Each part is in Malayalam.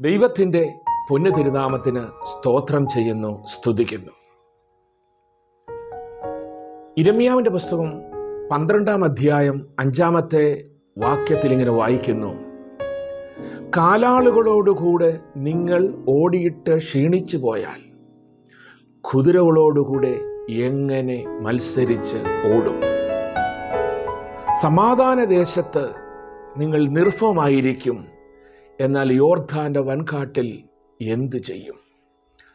ദൈവത്തിന്റെ പൊന്നു തിരുനാമത്തിന് സ്തോത്രം ചെയ്യുന്നു സ്തുതിക്കുന്നു. ഇരമ്യാവിന്റെ പുസ്തകം പന്ത്രണ്ടാം അധ്യായം അഞ്ചാമത്തെ വാക്യത്തിൽ ഇങ്ങനെ വായിക്കുന്നു. കാലാളുകളോടുകൂടെ നിങ്ങൾ ഓടിയിട്ട് ക്ഷീണിച്ചു പോയാൽ കുതിരകളോടുകൂടെ എങ്ങനെ മത്സരിച്ച് ഓടും? സമാധാന ദേശത്ത് നിങ്ങൾ നിർഭമായിരിക്കും. എന്നാൽ യോർധാന്റെ വൻകാട്ടിൽ എന്തു ചെയ്യും?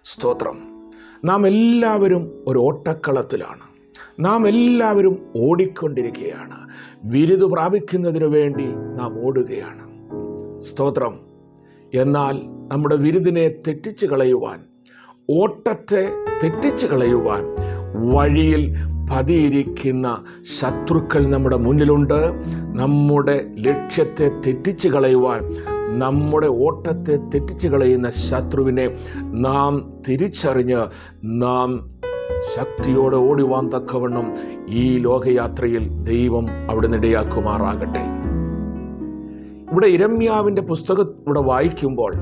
സ്തോത്രം. നാം എല്ലാവരും ഒരു ഓട്ടക്കളത്തിലാണ്. നാം എല്ലാവരും ഓടിക്കൊണ്ടിരിക്കുകയാണ്. ബിരുദ് പ്രാപിക്കുന്നതിനു വേണ്ടി നാം ഓടുകയാണ്. സ്തോത്രം. എന്നാൽ നമ്മുടെ വിരുദിനെ തെറ്റിച്ച് കളയുവാൻ ഓട്ടത്തെ തെറ്റിച്ച് കളയുവാൻ വഴിയിൽ പതിയിരിക്കുന്ന ശത്രുക്കൾ നമ്മുടെ മുന്നിലുണ്ട്. നമ്മുടെ ലക്ഷ്യത്തെ തെറ്റിച്ച് കളയുവാൻ നമ്മുടെ ഓട്ടത്തെ തെറ്റിച്ച് കളയുന്ന ശത്രുവിനെ നാം തിരിച്ചറിഞ്ഞ് നാം ശക്തിയോടെ ഓടിവാൻ തക്കവണ്ണം ഈ ലോകയാത്രയിൽ ദൈവം അവിടെ നിടയാക്കുമാറാകട്ടെ ഇവിടെ ഇരമ്യാവിന്റെ പുസ്തകം ഇവിടെ വായിക്കുമ്പോൾ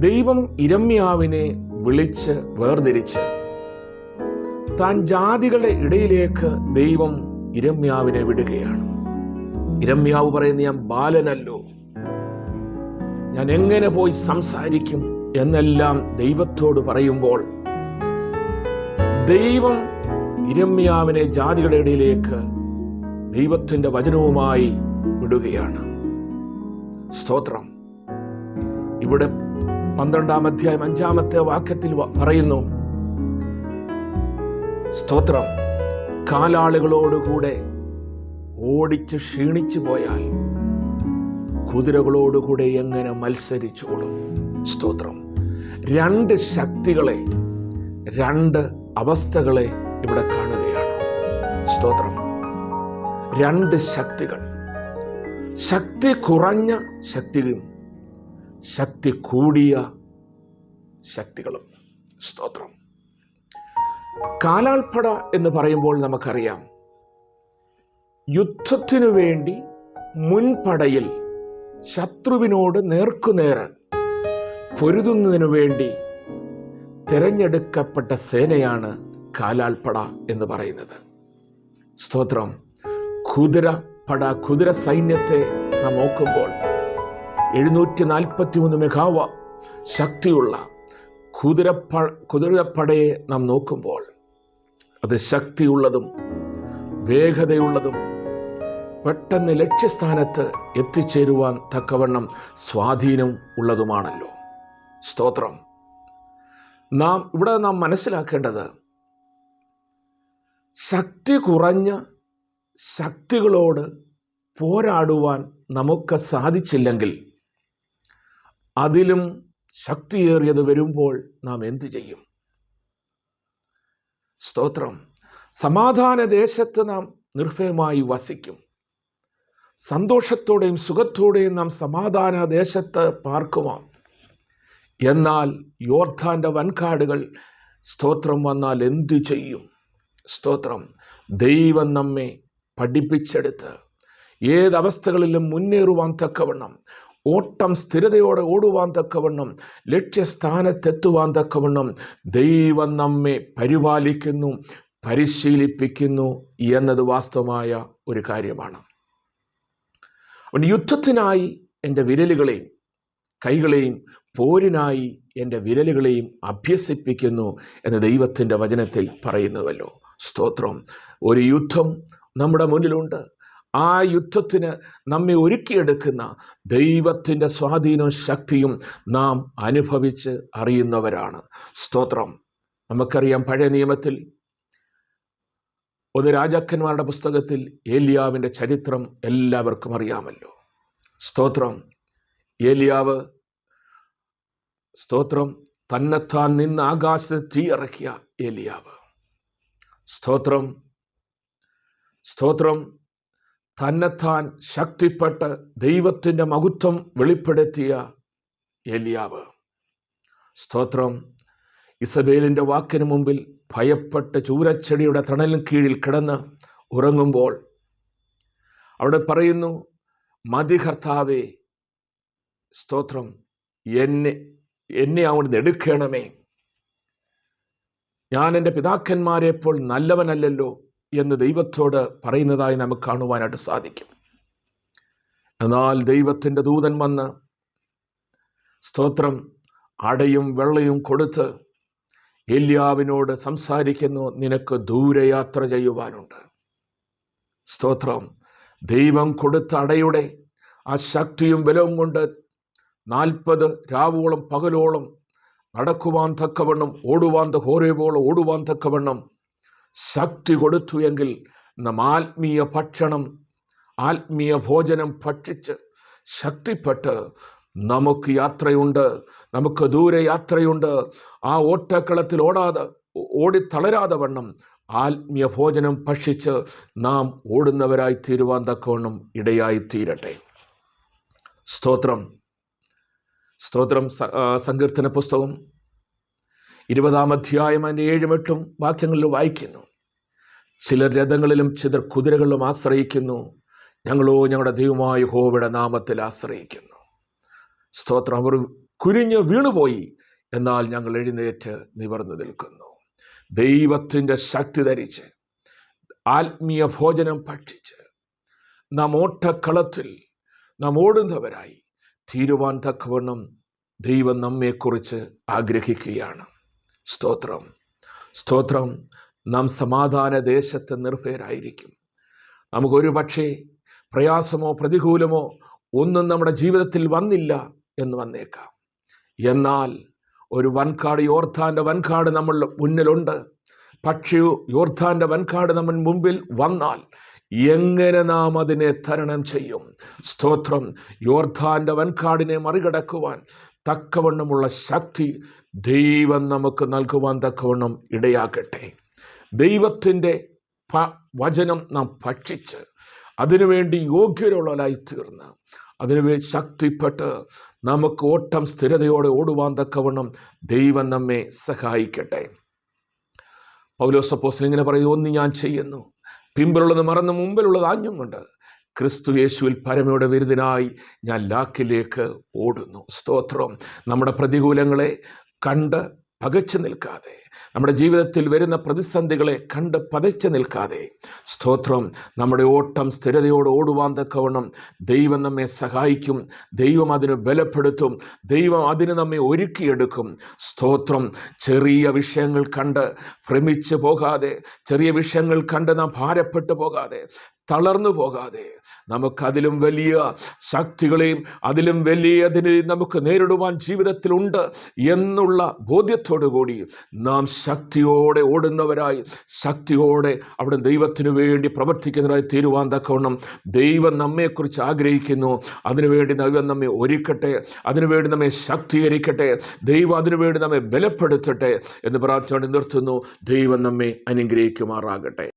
ദൈവം ഇരമ്യാവിനെ വിളിച്ച് വേർതിരിച്ച് താൻ ജാതികളുടെ ഇടയിലേക്ക് ദൈവം ഇരമ്യാവിനെ വിടുകയാണ്. ഇരമ്യാവ് പറയുന്ന ഞാൻ ബാലനല്ലോ. ഞാൻ എങ്ങനെ പോയി സംസാരിക്കും എന്നെല്ലാം ദൈവത്തോട് പറയുമ്പോൾ ദൈവം ഇരമ്യാവിനെ ജാതികളുടെ ഇടയിലേക്ക് ദൈവത്തിന്റെ വചനവുമായി വിടുകയാണ്. സ്തോത്രം. ഇവിടെ പന്ത്രണ്ടാം അധ്യായം അഞ്ചാമത്തെ വാക്യത്തിൽ പറയുന്നു സ്തോത്രം. കാലാളുകളോടുകൂടെ ഓടിച്ച് ക്ഷീണിച്ചു പോയാൽ കുതിരകളോടുകൂടെ എങ്ങനെ മത്സരിച്ചോടും സ്തോത്രം. രണ്ട് ശക്തികളെ രണ്ട് അവസ്ഥകളെ ഇവിടെ കാണുകയാണ്. സ്തോത്രം. രണ്ട് ശക്തികൾ. ശക്തി കുറഞ്ഞ ശക്തിയും ശക്തി കൂടിയ ശക്തികളും. സ്തോത്രം. കാലാൾപ്പട എന്ന് പറയുമ്പോൾ നമുക്കറിയാം. യുദ്ധത്തിനു വേണ്ടി മുൻപടയിൽ ശത്രുവിനോട് നേർക്കുനേർ പൊരുതുന്നതിനു വേണ്ടി തിരഞ്ഞെടുക്കപ്പെട്ട സേനയാണ് കാലാൾപ്പട എന്ന് പറയുന്നത്. സ്തോത്രം. കുതിര പട കുതിര സൈന്യത്തെ നാം നോക്കുമ്പോൾ എഴുന്നൂറ്റി നാൽപ്പത്തി മൂന്ന് മെഗാവ ശക്തിയുള്ള കുതിരപ്പ കുതിരപ്പടയെ നാം നോക്കുമ്പോൾ അത് ശക്തിയുള്ളതും വേഗതയുള്ളതും പെട്ടെന്ന് ലക്ഷ്യസ്ഥാനത്ത് എത്തിച്ചേരുവാൻ തക്കവണ്ണം സ്വാധീനം ഉള്ളതുമാണല്ലോ. സ്തോത്രം. നാം ഇവിടെ നാം മനസ്സിലാക്കേണ്ടത് ശക്തി കുറഞ്ഞ ശക്തികളോട് പോരാടുവാൻ നമുക്ക് സാധിച്ചില്ലെങ്കിൽ അതിലും ശക്തിയേറിയത് വരുമ്പോൾ നാം എന്തു ചെയ്യും? സ്തോത്രം. സമാധാന ദേശത്ത് നാം നിർഭയമായി വസിക്കും. സന്തോഷത്തോടെയും സുഖത്തോടെയും നാം സമാധാന ദേശത്ത് പാർക്കുമാം എന്നാൽ യോർധാന്റെ വൻകാടുകൾ സ്തോത്രം വന്നാൽ എന്തു ചെയ്യും? സ്തോത്രം. ദൈവം നമ്മെ പഠിപ്പിച്ചെടുത്ത് ഏതവസ്ഥകളിലും മുന്നേറുവാൻ തക്കവണ്ണം ഓട്ടം സ്ഥിരതയോടെ ഓടുവാൻ തക്കവണ്ണം ലക്ഷ്യസ്ഥാനത്തെത്തുവാൻ തക്കവണ്ണം ദൈവം നമ്മെ പരിപാലിക്കുന്നു പരിശീലിപ്പിക്കുന്നു എന്നത് വാസ്തവമായ ഒരു കാര്യമാണ്. യുദ്ധത്തിനായി എന്റെ വിരലുകളെയും കൈകളെയും പോരിനായി എന്റെ വിരലുകളെയും അഭ്യസിപ്പിക്കുന്നു എന്ന് ദൈവത്തിന്റെ വചനത്തിൽ പറയുന്നുവല്ലോ. സ്തോത്രം. ഒരു യുദ്ധം നമ്മുടെ മുന്നിലുണ്ട്. ആ യുദ്ധത്തിന് നമ്മെ ഒരുക്കിയെടുക്കുന്ന ദൈവത്തിന്റെ സ്വാധീനവും ശക്തിയും നാം അനുഭവിച്ച് അറിയുന്നവരാണ്. സ്തോത്രം. നമുക്കറിയാം പഴയ നിയമത്തിൽ ഒന്ന് രാജാക്കന്മാരുടെ പുസ്തകത്തിൽ ഏലിയാവിന്റെ ചരിത്രം എല്ലാവർക്കും അറിയാമല്ലോ. സ്തോത്രം. ഏലിയാവ് സ്തോത്രം തന്നെത്താൻ നിന്ന് ആകാശത്ത് തീ ഇറക്കിയ ഏലിയാവ്. സ്തോത്രം. സ്തോത്രം. തന്നെത്താൻ ശക്തിപ്പെട്ട് ദൈവത്തിന്റെ മഹത്വം വെളിപ്പെടുത്തിയ എലിയാവ് സ്തോത്രം. ഇസബേലിന്റെ വാക്കിന് മുമ്പിൽ ഭയപ്പെട്ട് ചൂരച്ചെടിയുടെ തണലിന് കീഴിൽ കിടന്ന് ഉറങ്ങുമ്പോൾ അവിടെ പറയുന്നു മതി കർത്താവേ സ്തോത്രം എന്നെ എന്നെ അവിടുന്ന് എടുക്കണമേ. ഞാൻ എന്റെ പിതാക്കന്മാരെ ഇപ്പോൾ നല്ലവനല്ലല്ലോ. എന്ന് ദൈവത്തോട് പറയുന്നതായി നമുക്ക് കാണുവാനായിട്ട് സാധിക്കും. എന്നാൽ ദൈവത്തിന്റെ ദൂതൻ വന്ന് സ്തോത്രം അടയും വെള്ളയും കൊടുത്ത് എല്യാവിനോട് സംസാരിക്കുന്നു നിനക്ക് ദൂരയാത്ര ചെയ്യുവാനുണ്ട്. സ്തോത്രം ദൈവം കൊടുത്ത അടയുടെ ആ ശക്തിയും ബലവും കൊണ്ട് നാൽപ്പത് രാവോളം പകലോളം നടക്കുവാൻ തക്കവണ്ണം ഓടുവാൻ ഹോരേവോളം ഓടുവാൻ തക്കവണ്ണം ശക്തി കൊടുത്തു എങ്കിൽ നാം ആത്മീയ ഭക്ഷണം ആത്മീയ ഭോജനം ഭക്ഷിച്ച് ശക്തിപ്പെട്ട് നമുക്ക് യാത്രയുണ്ട് നമുക്ക് ദൂരെ യാത്രയുണ്ട്. ആ ഓട്ടക്കളത്തിൽ ഓടാതെ ഓടി തളരാതെ വണ്ണം ആത്മീയ ഭോജനം ഭക്ഷിച്ച് നാം ഓടുന്നവരായി തീരുവാൻ തക്കവണ്ണം ഇടയായി തീരട്ടെ സ്തോത്രം സ്തോത്രം സങ്കീർത്തന പുസ്തകം. ഇരുപതാം അധ്യായം അതിന്റെ ഏഴും എട്ടും വാക്യങ്ങളിൽ വായിക്കുന്നു. ചിലർ രഥങ്ങളിലും ചിലർ കുതിരകളിലും ആശ്രയിക്കുന്നു. ഞങ്ങളോ ഞങ്ങളുടെ ദൈവമായ ഹോവയുടെ നാമത്തിൽ ആശ്രയിക്കുന്നു. സ്തോത്രം. അവർ കുനിഞ്ഞ് വീണുപോയി. എന്നാൽ ഞങ്ങൾ എഴുന്നേറ്റ് നിവർന്നു നിൽക്കുന്നു. ദൈവത്തിന്റെ ശക്തി ധരിച്ച് ആത്മീയ ഭോജനം ഭക്ഷിച്ച് നാം ഓട്ടക്കളത്തിൽ നാം ഓടുന്നവരായി തീരുവാൻ തക്കവണ്ണം ദൈവം നമ്മെക്കുറിച്ച് ആഗ്രഹിക്കുകയാണ്. സ്തോത്രം. സ്തോത്രം നാം സമാധാന ദേശത്ത് നിർഭയരായിരിക്കും. നമുക്കൊരു പക്ഷേ പ്രയാസമോ പ്രതികൂലമോ ഒന്നും നമ്മുടെ ജീവിതത്തിൽ വന്നില്ല എന്ന് വന്നേക്കാം. എന്നാൽ ഒരു വൻകാട് യോർത്താന്റെ വൻകാട് നമ്മൾ മുന്നിലുണ്ട്. പക്ഷേ യോർത്താന്റെ വൻകാട് നമ്മൾ മുമ്പിൽ വന്നാൽ എങ്ങനെ നാം അതിനെ തരണം ചെയ്യും? സ്തോത്രം. യോർധാന്റെ വൻകാടിനെ മറികടക്കുവാൻ തക്കവണ്ണമുള്ള ശക്തി ദൈവം നമുക്ക് നൽകുവാൻ തക്കവണ്ണം ഇടയാക്കട്ടെ ദൈവത്തിന്റെ വചനം നാം ഭക്ഷിച്ച് അതിനുവേണ്ടി യോഗ്യരുള്ളവരായി തീർന്ന് അതിനുവേണ്ടി ശക്തിപ്പെട്ട് നമുക്ക് ഓട്ടം സ്ഥിരതയോടെ ഓടുവാൻ തക്കവണ്ണം ദൈവം നമ്മെ സഹായിക്കട്ടെ. പൗലോസപ്പോസ് ഇങ്ങനെ പറയും ഒന്ന് ഞാൻ ചെയ്യുന്നു. പിമ്പിലുള്ളത് മറന്ന് മുമ്പിലുള്ളത് ആഞ്ഞും കൊണ്ട് ക്രിസ്തു യേശുവിൽ പരമയുടെ വിരുദ്ധനായി ഞാൻ ലാക്കിലേക്ക് ഓടുന്നു. സ്തോത്രം. നമ്മുടെ പ്രതികൂലങ്ങളെ കണ്ട് പകച്ചു നിൽക്കാതെ. നമ്മുടെ ജീവിതത്തിൽ വരുന്ന പ്രതിസന്ധികളെ കണ്ട് പതച്ചു നിൽക്കാതെ. സ്തോത്രം. നമ്മുടെ ഓട്ടം സ്ഥിരതയോട് ഓടുവാൻ തക്കവണ്ണം ദൈവം നമ്മെ സഹായിക്കും. ദൈവം അതിന് ബലപ്പെടുത്തും. ദൈവം അതിന് നമ്മെ ഒരുക്കിയെടുക്കും. സ്തോത്രം. ചെറിയ വിഷയങ്ങൾ കണ്ട് ഭ്രമിച്ച് പോകാതെ ചെറിയ വിഷയങ്ങൾ കണ്ട് നാം ഭാരപ്പെട്ടു പോകാതെ തളർന്നു പോകാതെ നമുക്കതിലും വലിയ ശക്തികളെയും അതിലും വലിയതിനെ നമുക്ക് നേരിടുവാൻ ജീവിതത്തിലുണ്ട് എന്നുള്ള ബോധ്യത്തോടു കൂടി നാം ശക്തിയോടെ ഓടുന്നവരായി ശക്തിയോടെ അവിടെ ദൈവത്തിന് വേണ്ടി പ്രവർത്തിക്കുന്നവരായി തീരുവാൻ തക്കവണ്ണം ദൈവം നമ്മെക്കുറിച്ച് ആഗ്രഹിക്കുന്നു. അതിനുവേണ്ടി ദൈവം നമ്മെ ഒരുക്കട്ടെ അതിനുവേണ്ടി നമ്മെ ശക്തീകരിക്കട്ടെ ദൈവം അതിനുവേണ്ടി നമ്മെ ബലപ്പെടുത്തട്ടെ എന്ന് പ്രാർത്ഥിച്ചുകൊണ്ട് നിർത്തുന്നു. ദൈവം നമ്മെ അനുഗ്രഹിക്കുമാറാകട്ടെ.